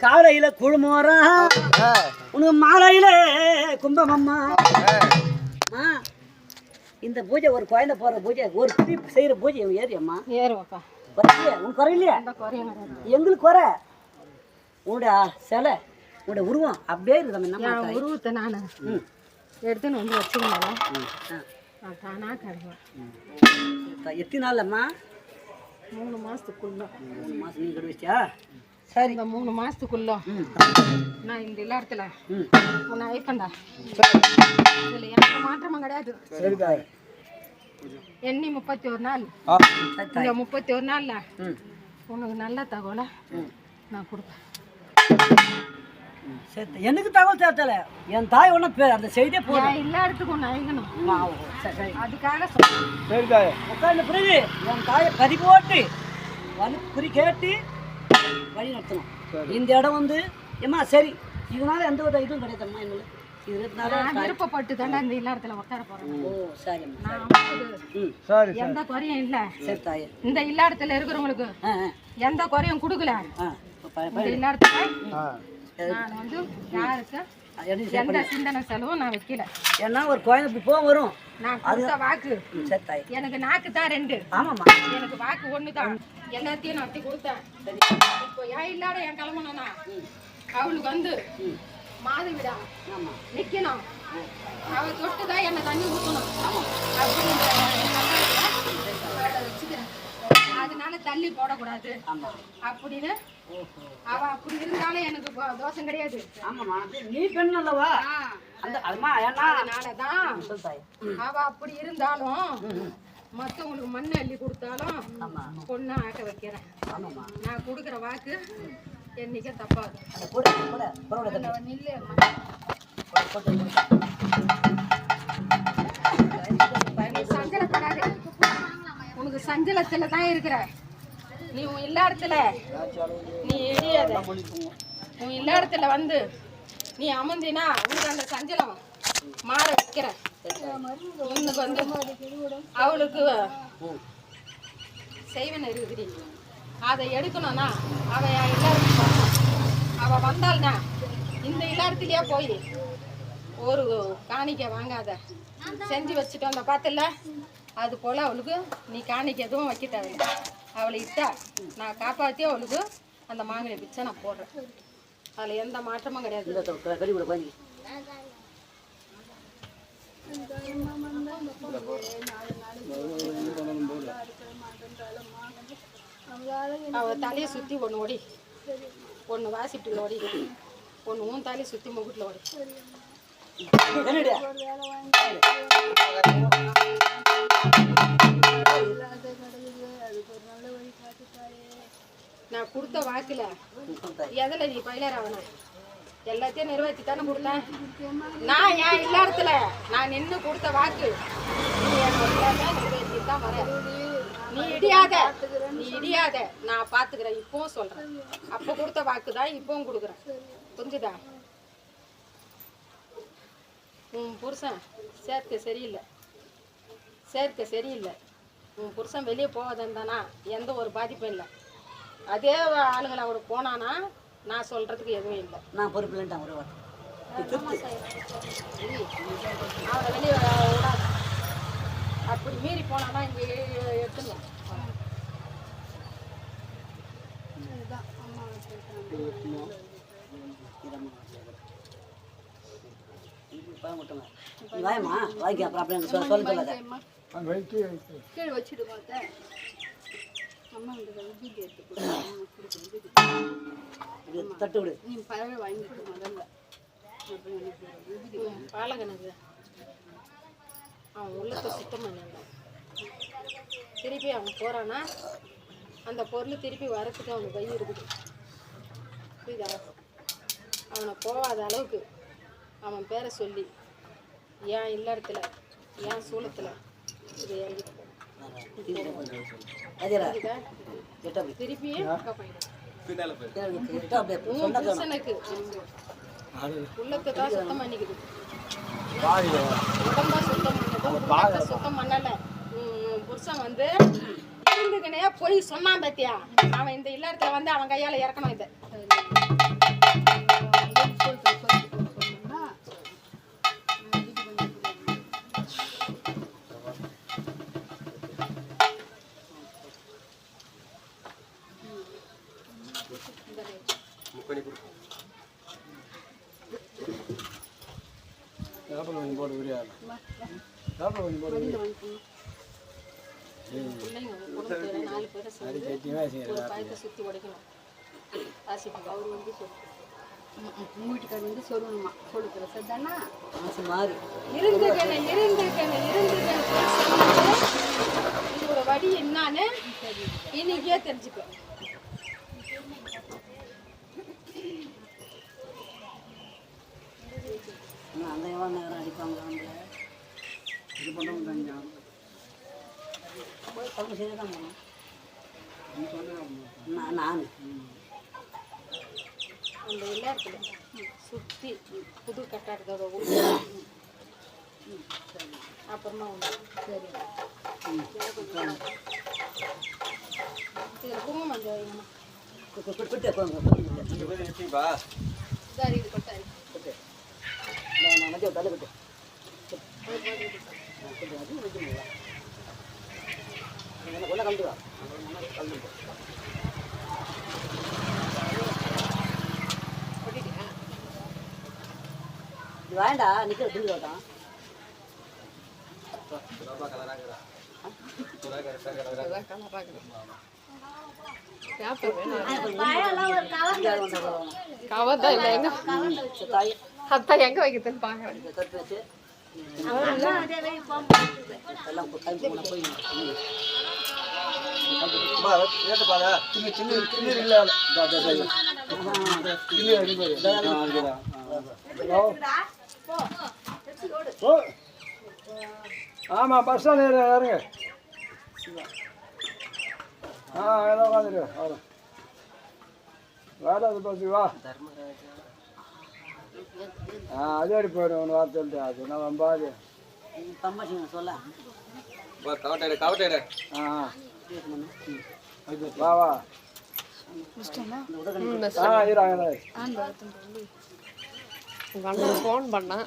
காலையில குழுமோரம் உனக்கு மாலையில கும்பமம்மா? அம்மா, இந்த பூஜை ஒரு குழந்தை போற பூஜை ஒரு குடி செய்யற பூஜை ஏறியம்மா ஏறுவாப்பா. குறையிலையா? உனக்கு குறையிலையா? எங்களுக்கு குறை. உன்னோட சிலை உன்னோட உருவம் அப்படியே இருக்குது நம்ம உருவத்தை நான் ம். எடுத்துன்னு வந்து வச்சுருந்தேன். ம். ஆ. நான் தானா கிடைக்கும் எத்தனை நாள்லம்மா? மூணு மாதத்துக்குள்ள மூணு மாதம் நீ கிட்ட வச்சியா சரி. இந்த மூணு மாதத்துக்குள்ள நான் இந்த ம். உன்னை ஐப்பண்டா இதில் எனக்கு மாற்றமும் கிடையாது. சரி தாய் எண்ணி முப்பத்தி ஒரு நாள் இந்த முப்பத்தி ஒரு நாளில் உனக்கு நல்ல தகவலை நான் கொடுப்பேன். சரி தாய். எனக்கு தகவல் தேர்த்தல என் தாய் ஒன்றும் அந்த செய்தியே போதும் நான் இல்ல இடத்துக்கு ஒன்று ஐக்கணும் ஆ, ஓ, சரி சரி. அதுக்காக சரி தாயே. உட்கார்ந்த பிறகு என் தாயை கறி போட்டு வலி குறி கேட்டு வழி நடத்தணும். இந்த இடம் வந்து ஏம்மா சரி. இதனால எந்த ஒரு இதுவும் கிடையாதும்மா எங்களுக்கு விருப்பப்பட்டு தானே இந்த இல்லறத்துல உட்கார போறேன். எந்த குறையும் இல்லை. சரி தாயே. இந்த இல்லறத்துல இருக்கிறவங்களுக்கு எந்த குறையும் கொடுக்கல. இந்த இல்லறத்துல ஆ. நான் வந்து யாருக்கு? எந்த சிந்தனை செலவும் நான் வைக்கல. ஏன்னா ஒரு குழந்தை இப்படி போக வரும். நான் கொடுத்த வாக்கு. எனக்கு நாக்கு தான் ரெண்டு. ஆமாம்மா. எனக்கு வாக்கு ஒன்று தான் எல்லாத்தையும் நான் அப்படி கொடுத்தேன். இப்போ ஏன் இல்லாத என் கிளம்பணும்னா அவளுக்கு வந்து ம். மாது விடா. ஆமாம் நிக்கணும். அவ தொட்டு தான் என்ன தண்ணி ஊற்றணும் அப்படின்ற அவளை அதனால தள்ளி போடக்கூடாது. அப்படின்னு அவ அப்படி இருந்தாலும் எனக்கு தோஷம் கிடையாது. ஆமாம்மா. நீ பெண் அல்லவா? அந்த அதுமா அதனாலதான் அவ அப்படி இருந்தாலும் மத்தவங்களுக்கு மண்ணை அள்ளி கொடுத்தாலும் ஆமாம் பொண்ணா ஆக்க வைக்கிறேன். நான் கொடுக்குற வாக்கு என்னைக்கே தப்பாது. சஞ்சலப்படாத. உனக்கு சஞ்சலத்துல தான் இருக்கிற. நீ உன் இல்லாடத்துல நீ எழியாத உன் இல்லாடத்துல வந்து நீ அமர்ந்தினா உனக்கு அந்த சஞ்சலம் மாற வைக்கிற. உனக்கு வந்து அவளுக்கு செய்வன் இருக்குது. இருக்குடி அதை எடுக்கணும்னா அவ எல்லாருக்கும் அவ வந்தாள்னா இந்த இல்லறத்துலயே போய் ஒரு காணிக்கை வாங்காத. செஞ்சு வச்சுட்டு வந்த பார்த்துல அது போல அவளுக்கு நீ காணிக்கை எதுவும் வைக்க தேவையில்லை. அவளை இட்டா நான் காப்பாற்றி அவளுக்கு அந்த மாங்கனி பிச்சை நான் போடுறேன். அதில் எந்த மாற்றமும் கிடையாது. இந்த தொ- கறி கூட குழந்தைக்கு அவ தலையை சுற்றி ஒன்று ஓடி. ஒன்று வாசிப்பில் ஓடி. ஒன்று உன் தலையை சுற்றி முகுட்டில் ஓடி. என்னடியா நான் கொடுத்த வாக்குல எதில் நீ பயிலர் ஆகண எல்லாத்தையும் நிறைவேற்றி தானே கொடுத்தேன். நான் ஏன் இல்லாடத்துல நான் நின்று கொடுத்த வாக்கு. நிறைவேற்றி தான் வர நீ இடியாத. நீ இடியாத. நான் பார்த்துக்கிறேன் இப்பவும் சொல்கிறேன் அப்போ கொடுத்த வாக்கு தான் இப்பவும் கொடுக்குறேன். புரிஞ்சுதா? உன் புருஷன் சேர்க்கை சரியில்லை. சேர்க்கை சரியில்லை. உன் புருஷன் வெளியே போவதுந்தானா எந்த ஒரு பாதிப்பும் இல்லை. அதே ஆளுங்களை அவர் போனானா? நான் சொல்கிறதுக்கு எதுவும் இல்லை. நான் பொறுப்பு இல்லைன்ட்டான் ஒரு வார்த்தை அவரை வெளியே விடாது. அப்படி மீறி போனானா இங்கே எடுத்துங்க நீ வாயம்மா வாய்க்க அப்புறம் சொல்ல சொல்ல சொல்லாத கீழே அம்மா. இது தட்டு விடு. நீ பழக வாங்கிட்டு முதல்ல பாலகனுக்கு அவன் உள்ளத்தை சுத்தம் பண்ணிடலாம் திருப்பி அவன் போறானா? அந்த பொருள் திருப்பி வரத்துக்கு அவனுக்கு வழி இருக்குது. புரியுதா? அவனை போகாத அளவுக்கு. அவன் பேரை சொல்லி ஏன் இல்லறத்துல? ஏன் சூளத்தில் இதை எழுதிட்டு போ. அதேடா புரியுதா எட்ட அப்படி திருப்பி அக்கா பையன் எட்ட அப்படியே உன் புருஷனுக்கு உள்ளத்தை தான் சுத்தம் பண்ணிக்குது. உடம்பா சுத்தம் பண்ணது சுத்தம் பண்ணல. புருஷன் வந்து இருந்துக்கினே போய் சொன்னான் பாத்தியா? அவன் இந்த இல்லறத்துல வந்து அவன் கையால இறக்கணும் இதை. கொஞ்சம் போட்டு விரியாது பேப்பர் கொஞ்சம் போட்டு விரியா கட்டியமாக சுற்றி உடைக்கணும். ராசிக்கு அவர் வந்து சொல்லு வீட்டுக்காரர் வந்து சொல்லணுமா? சொல்லுக்கிற சரிதானா மனசு மாறி. இருந்துக்கணும் இருந்துக்கணும் இருந்துக்கணும் சொன்னாலே இதோட என்னன்னு இன்னைக்கே தெரிஞ்சுப்பேன். அடிப்பாங்க அவங்கள. இது பண்ணுறவங்க கொஞ்சம் போய் பழக்கம் செய்ய தான் போகணும் நான். நான் அந்த விளையாட்டுல சுற்றி புது கட்டாடத்தோட உள்ள அப்புறமா உண்டு சரி. இதில் குங்குமம் மஞ்சள் சரி இது கொட்டாரி நான் மதியம் தலை விட்டு உள்ள கலந்து வா கலந்து போ இது வேண்டா நிக்கிற துணி வேண்டாம் கவர் தான் இல்லை எங்க அத்தா எங்க வைக்கிறதுன்னு பார்க்குறேன் இந்த ஆமாம் பஸ் ஸ்டாண்ட் இறங்க ஆ எல்லாம் உட்காந்துரு வரும் வேலை பஸ் வா. தர்மராஜா அதே அடி போயிடும்? ஒன்று வார்த்தை சொல்லிட்டு அது நான் வம்பாது. தம்மாசிங்க சொல்ல. ஆ ஆ. வா வா. ஃபோன் பண்ணான்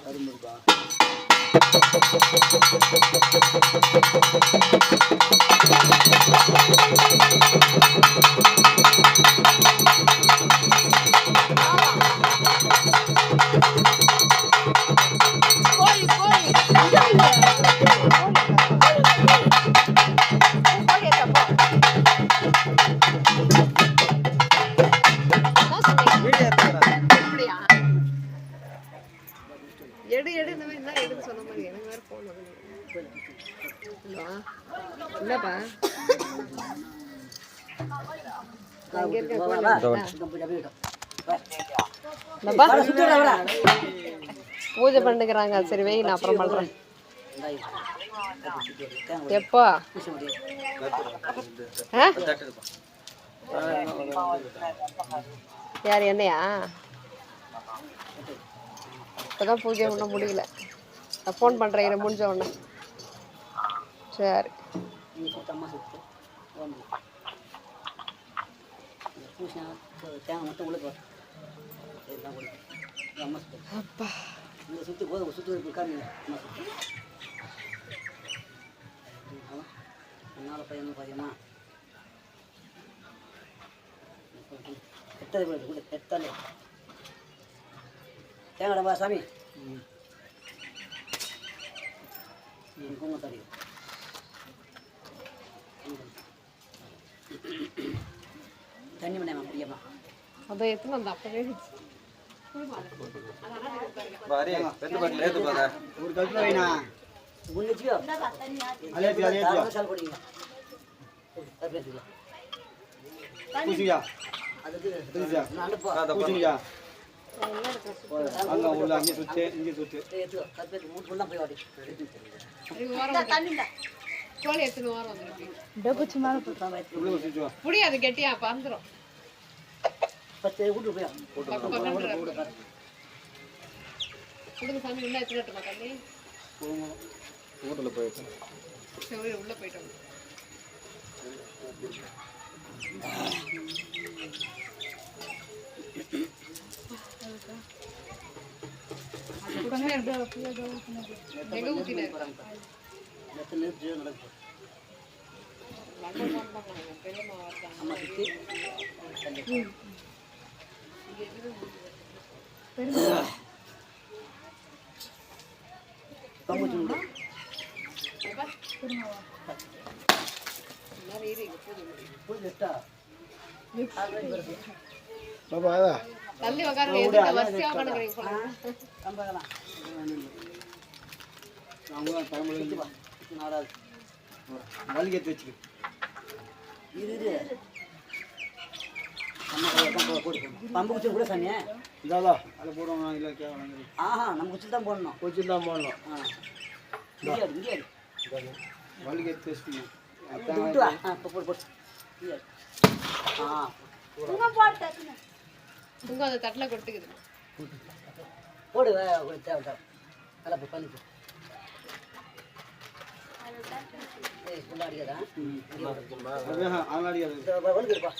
சொன்ன மாதிரி எனக்கு வேற ஃபோன் அங்க இருக்க? பூஜை பண்ணுகிறாங்க சரி வை நான் அப்புறம் பண்றேன். எப்போ? யார் என்னையா? இப்போதான் பூஜை ஒன்றும் முடியல. நான் ஃபோன் பண்ணுறேன் இரு முடிஞ்ச உடனே சரி. அப்பா. இந்த சுற்றி போதும். சுற்றி காமிங்க அம்மா சுத்து. என்னால் பையன் பாதியம்மா எத்தனை எத்தனை? தேங்காய் சாமி. குங்குமம் தடி தண்ணி மணியம்மா முடியம்மா அதை எத்தனை வந்து அப்பவே ஒரு கல்பனை வச்சுக்கோ சால் போடுங்க வச்சுக்கோ அதுக்கு நான் பூசிக்கா அங்கே உள்ள அங்கே சுற்று இங்கே மூணு ஃபுல்லாக போய் வாடி கோழி எத்தனை வாரம் வந்துருக்கு. வா முடியாது கெட்டியா பறந்துடும் சாமி உள்ள எடுத்துட்டு தண்ணி உள்ள போயிட்டோம் எங்க ஊத்தினாரு எத்தனை தள்ளி உட்காருங்க எதுக்கு வரிசையா பண்ணுறீங்க. மல்லிகை வச்சுக்க போட்டு போடணும். பம்பு குச்சி கூட சாமி இதாதா அதில் போடுவாங்க இல்லை கேட்கலாம் ஆஹா நம்ம குச்சி தான் போடணும் கொச்சு தான் போடணும் ஆ. இங்கே. மல்லிகை பேசிக்கணும் இது விட்டு வா. ஆ, இப்போ போடு, போடு. இங்கே எடு. ஆ. உங்க அந்த தட்டில் கொட்டுக்குது போடு வே, ஒரு தேவை தேவை நல்லா போய் ஃபுல்லாக அடிக்காதா இங்கே விடு. அதனால இந்த வ- வழுக்கு இருப்பா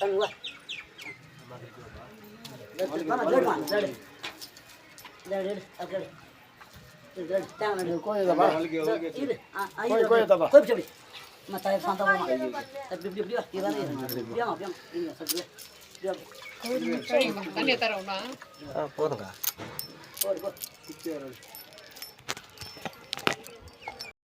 தண்ணியை தரோம்னா வராது